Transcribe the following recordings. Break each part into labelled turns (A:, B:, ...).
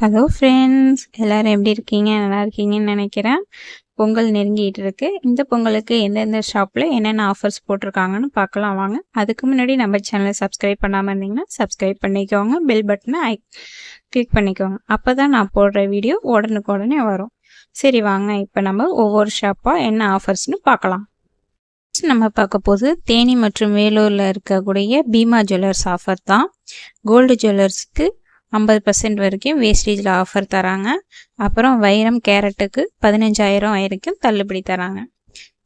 A: Hello friends எல்லோரும் எப்படி இருக்கீங்க? நல்லா இருக்கீங்கன்னு நினைக்கிறேன். பொங்கல் நெருங்கிட்டு இருக்கு. இந்த பொங்கலுக்கு எந்தெந்த ஷாப்பில் என்னென்ன ஆஃபர்ஸ் போட்டிருக்காங்கன்னு பார்க்கலாம் வாங்க. அதுக்கு முன்னாடி நம்ம சேனலை சப்ஸ்கிரைப் பண்ணாமல் இருந்தீங்கன்னா சப்ஸ்கிரைப் பண்ணிக்கோங்க. பெல் பட்டனை ஐ கிளிக் பண்ணிக்கோங்க. அப்போ தான் நான் போடுற வீடியோ உடனுக்கு உடனே வரும். சரி வாங்க. இப்போ நம்ம ஒவ்வொரு ஷாப்பாக என்ன ஆஃபர்ஸ்னு பார்க்கலாம். நம்ம பார்க்க போது தேனி மற்றும் வேலூரில் இருக்கக்கூடிய பீமா ஜுவல்லர்ஸ் ஆஃபர் தான். கோல்டு ஜுவல்லர்ஸ்க்கு ஐம்பது பர்சன்ட் வரைக்கும் வேஸ்டேஜில் ஆஃபர் தராங்க. அப்புறம் வைரம் கேரட்டுக்கு பதினஞ்சாயிரம் வரைக்கும் தள்ளுபடி தராங்க.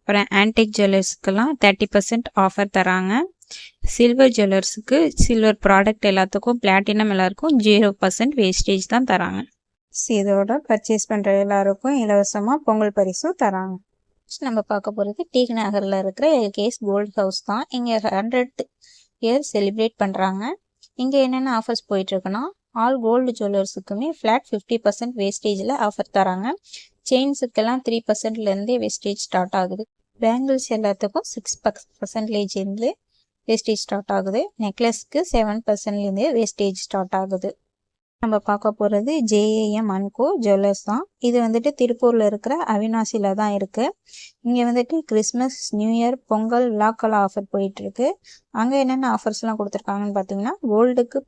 A: அப்புறம் ஆன்டிக் ஜுவல்லர்ஸுக்கெல்லாம் தேர்ட்டி பர்சன்ட் ஆஃபர் தராங்க. சில்வர் ஜுவல்லர்ஸுக்கு சில்வர் ப்ராடக்ட் எல்லாத்துக்கும் பிளாட்டினம் எல்லாருக்கும் ஜீரோ பர்சன்ட் வேஸ்டேஜ் தான் தராங்க. இதோட பர்ச்சேஸ் பண்ணுற எல்லாருக்கும் இலவசமாக பொங்கல் பரிசும் தராங்க. நம்ம பார்க்க போகிறது டீக் நகரில் இருக்கிற எல்கேஎஸ் கோல்டு ஹவுஸ் தான். இங்கே ஹண்ட்ரட் இயர் செலிப்ரேட் பண்ணுறாங்க இங்கே என்னென்ன ஆஃபர்ஸ் போயிட்டுருக்குன்னா ஆல் கோல்டு ஜுவல்லர்ஸுக்குமே ஃப்ளாட் ஃபிஃப்டி பர்சன்ட் வேஸ்டேஜில் ஆஃபர் தராங்க. செயின்ஸுக்கெல்லாம் த்ரீ பர்சன்ட்லேருந்தே வேஸ்டேஜ் ஸ்டார்ட் ஆகுது. பேங்கிள்ஸ் எல்லாத்துக்கும் சிக்ஸ் பர்சன்டேஜ்லேருந்து வேஸ்டேஜ் ஸ்டார்ட் ஆகுது. நெக்லஸ்க்கு செவன் பர்சன்ட்லேருந்து வேஸ்டேஜ் ஸ்டார்ட் ஆகுது. நம்ம பார்க்க போகிறது ஜேஏஎம் அன்கோ ஜுவல்லர்ஸ் தான். இது வந்துட்டு திருப்பூரில் இருக்கிற அவினாசியில் தான் இருக்குது இங்கே வந்துட்டு கிறிஸ்மஸ் நியூ இயர் பொங்கல் விழாக்கள் ஆஃபர் போயிட்டுருக்கு அங்கே என்னென்ன ஆஃபர்ஸ்லாம் கொடுத்துருக்காங்கன்னு பார்த்தீங்கன்னா கோல்டுக்கு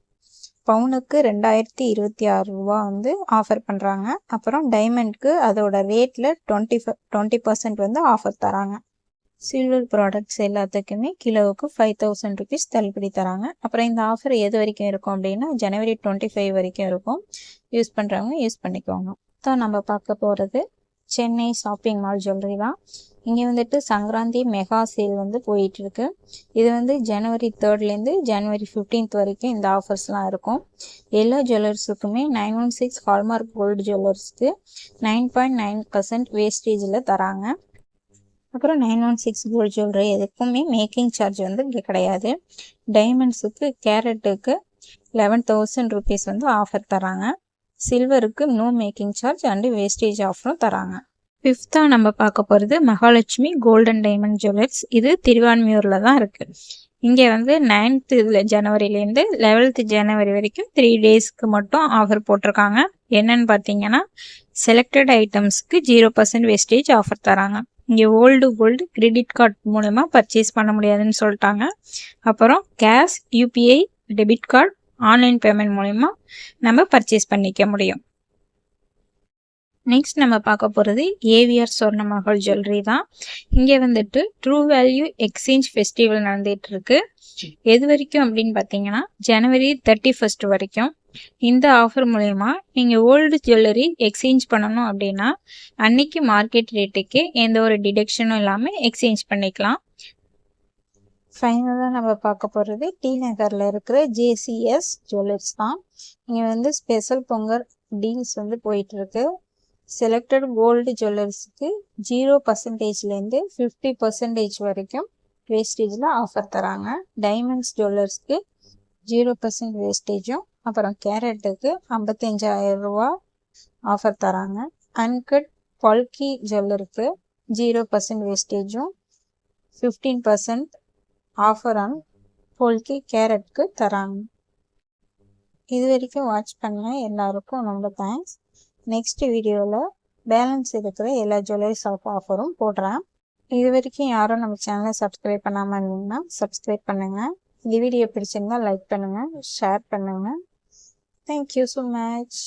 A: பவுனுக்கு ரெண்டாயிரத்தி இருபத்தி ஆறு ரூபா வந்து ஆஃபர் பண்ணுறாங்க அப்புறம் டைமண்ட்க்கு அதோட ரேட்டில் டுவெண்ட்டி டுவெண்ட்டி பர்சன்ட் வந்து ஆஃபர் தராங்க. சில்வர் ப்ராடக்ட்ஸ் எல்லாத்துக்குமே கிலோவுக்கு ஃபைவ் தௌசண்ட் ருபீஸ் தள்ளுபடி தராங்க. அப்புறம் இந்த ஆஃபர் எது வரைக்கும் இருக்கும் அப்படின்னா ஜனவரி டுவெண்ட்டி ஃபைவ் வரைக்கும் இருக்கும். யூஸ் பண்ணுறவங்க யூஸ் பண்ணிக்கோங்க. ஸோ நம்ம பார்க்க போகிறது சென்னை ஷாப்பிங் மால் ஜுவல்லரி தான். இங்கே வந்துட்டு சங்கராந்தி மெகா சேல் வந்து போயிட்டுருக்கு. இது வந்து ஜனவரி தேர்ட்லேருந்து ஜனவரி ஃபிஃப்டீன்த் வரைக்கும் இந்த ஆஃபர்ஸ்லாம் இருக்கும். எல்லா ஜுவல்லர்ஸுக்குமே nine one six hallmark gold ஜுவல்லர்ஸ்க்கு nine point nine percent வேஸ்டேஜில் தராங்க. அப்புறம் nine one six gold jewellery எதுக்குமே மேக்கிங் சார்ஜ் வந்து இங்கே கிடையாது. டைமண்ட்ஸுக்கு கேரட்டுக்கு லெவன் தௌசண்ட் ருபீஸ் வந்து ஆஃபர் தராங்க. சில்வருக்கு no making charge and wastage ஆஃபரும் தராங்க. ஃபிஃப்த்தாக நம்ம பார்க்க போகிறது மகாலட்சுமி கோல்டன் டைமண்ட் ஜுவல்லர்ஸ் இது திருவான்மியூரில் தான் இருக்குது இங்கே வந்து நைன்த்து இதில் ஜனவரிலேருந்து லெவல்த்து ஜனவரி வரைக்கும் த்ரீ டேஸ்க்கு மட்டும் ஆஃபர் போட்டிருக்காங்க. என்னன்னு பார்த்தீங்கன்னா செலக்டட் ஐட்டம்ஸ்க்கு ஜீரோ பர்சன்ட் வேஸ்டேஜ் ஆஃபர் தராங்க. இங்கே ஓல்டு கோல்டு கிரெடிட் கார்டு மூலமாக பர்ச்சேஸ் பண்ண முடியாதுன்னு சொல்லிட்டாங்க. அப்புறம் cash UPI debit card online payment மூலிமா நம்ம பர்ச்சேஸ் பண்ணிக்க முடியும். நெக்ஸ்ட் நம்ம பார்க்க போகிறது ஏவிஆர் சொர்ண மகள் ஜுவல்லரி தான். இங்கே வந்துட்டு ட்ரூ வேல்யூ எக்ஸ்சேஞ்ச் ஃபெஸ்டிவல் நடந்துகிட்டு இருக்கு. எது வரைக்கும் அப்படின்னு பார்த்தீங்கன்னா ஜனவரி தேர்ட்டி ஃபர்ஸ்ட் வரைக்கும் இந்த ஆஃபர் மூலயமா நீங்கள் ஓல்டு ஜுவல்லரி எக்ஸ்சேஞ்ச் பண்ணணும் அப்படின்னா அன்னைக்கு மார்க்கெட் ரேட்டுக்கு எந்த ஒரு டிடெக்ஷனும் இல்லாமல் எக்ஸ்சேஞ்ச் பண்ணிக்கலாம். ஃபைனலாக நம்ம பார்க்க போகிறது டி நகரில் இருக்கிற ஜேசிஎஸ் ஜுவல்லர்ஸ் தான். இங்கே வந்து ஸ்பெஷல் பொங்கல் டீல்ஸ் வந்து போயிட்டுருக்கு. செலக்டட் கோல்டு ஜுவல்லர்ஸுக்கு ஜீரோ பர்சன்டேஜ்லேருந்து ஃபிஃப்டி பர்சன்டேஜ் வரைக்கும் வேஸ்டேஜில் ஆஃபர் தராங்க. டைமண்ட்ஸ் ஜுவல்லர்ஸ்க்கு ஜீரோ பர்சன்ட் வேஸ்டேஜும் அப்புறம் கேரட்டுக்கு ஐம்பத்தஞ்சாயிரம் ரூபா ஆஃபர் தராங்க. அன்கட் பல்கி ஜுவல்லருக்கு zero percent வேஸ்டேஜும் fifteen percent offer on polki கேரட்க்கு தராங்க. இது வரைக்கும் வாட்ச் பண்ண எல்லாருக்கும் ரொம்ப தேங்க்ஸ் நெக்ஸ்ட் வீடியோவில் பேலன்ஸ் இருக்கிற எல்லா ஜுவல்லரி ஷாப் ஆஃபரும் போடுறேன். இது வரைக்கும் யாரும் நம்ம சேனலை சப்ஸ்கிரைப் பண்ணாமல் இருந்தீங்கன்னா சப்ஸ்கிரைப் பண்ணுங்கள் இந்த வீடியோ பிடிச்சிருந்தா லைக் பண்ணுங்கள் ஷேர் பண்ணுங்கள் தேங்க்யூ ஸோ மச்